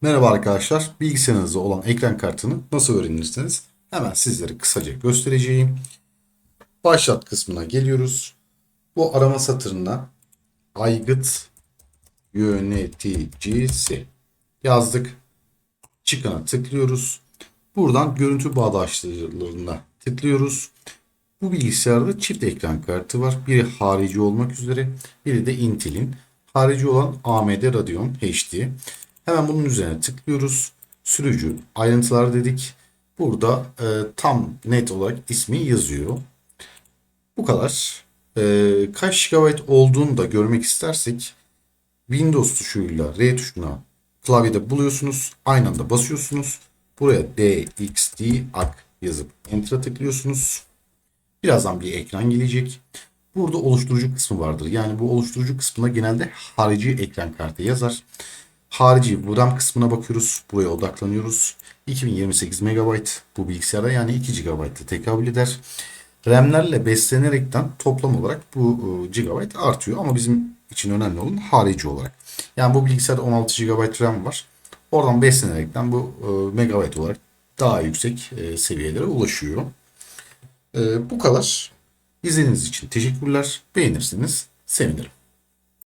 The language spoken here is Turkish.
Merhaba arkadaşlar. Bilgisayarınızda olan ekran kartını nasıl öğrenirsiniz? Hemen sizlere kısaca göstereceğim. Başlat kısmına geliyoruz. Bu arama satırına aygıt yöneticisi yazdık. Çıkana tıklıyoruz. Buradan görüntü bağdaştırıcılarına tıklıyoruz. Bu bilgisayarda çift ekran kartı var. Biri harici olmak üzere, biri de Intel'in. Harici olan AMD Radeon HD. Hemen bunun üzerine tıklıyoruz. Sürücü ayrıntılar dedik. Burada e, tam net olarak ismi yazıyor. Bu kadar. E, kaç GB olduğunu da görmek istersek Windows tuşuyla R tuşuna klavyede buluyorsunuz. Aynı anda basıyorsunuz. Buraya DXD AK yazıp Enter'a tıklıyorsunuz. Birazdan bir ekran gelecek. Burada oluşturucu kısmı vardır. Yani bu oluşturucu kısmına genelde harici ekran kartı yazar. Harici RAM kısmına bakıyoruz. Buraya odaklanıyoruz. 2028 MB bu bilgisayarda yani 2 GB'da tekabül eder. RAM'lerle beslenerekten toplam olarak bu e, GB artıyor ama bizim için önemli olan harici olarak. Yani bu bilgisayarda 16 GB RAM var. Oradan beslenerekten bu e, megabayt olarak daha yüksek e, seviyelere ulaşıyor. Bu kadar. İzlediğiniz için teşekkürler. Beğenirseniz sevinirim.